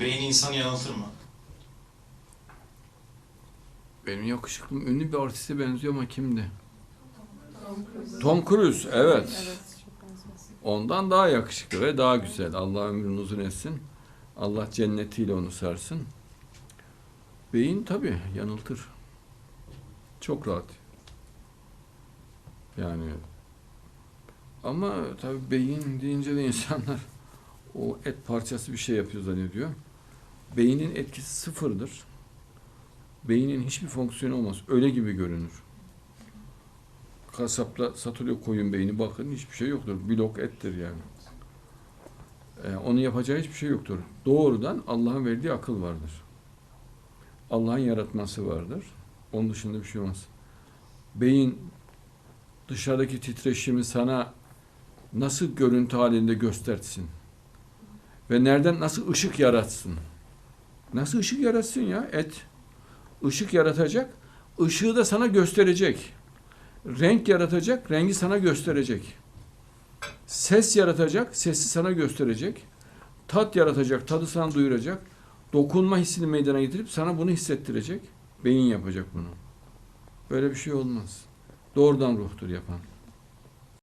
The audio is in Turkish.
Beyin insanı yanıltır mı? Benim yakışıklım ünlü bir artiste benziyor ama kimdi? Tom Cruise, evet. Evet, çok benziyorsun. Ondan daha yakışıklı ve daha güzel. Allah ömrünü uzun etsin. Allah cennetiyle onu sarsın. Beyin tabii yanıltır. Çok rahat. Yani ama tabii beyin deyince de insanlar o et parçası bir şey yapıyor zannediyor. Beynin etkisi sıfırdır. Beynin hiçbir fonksiyonu olmaz. Öyle gibi görünür. Kasapla satılıyor koyun beyni bakın hiçbir şey yoktur. Blok ettir yani. Ee, onun yapacağı hiçbir şey yoktur. Doğrudan Allah'ın verdiği akıl vardır. Allah'ın yaratması vardır. Onun dışında bir şey olmaz. Beyin dışarıdaki titreşimi sana nasıl görüntü halinde göstersin? Ve nereden nasıl ışık yaratsın? Nasıl ışık yaratsın ya? Et. Işık yaratacak, ışığı da sana gösterecek. Renk yaratacak, rengi sana gösterecek. Ses yaratacak, sesi sana gösterecek. Tat yaratacak, tadı sana duyuracak. Dokunma hissini meydana getirip sana bunu hissettirecek. Beyin yapacak bunu. Böyle bir şey olmaz. Doğrudan ruhtur yapan.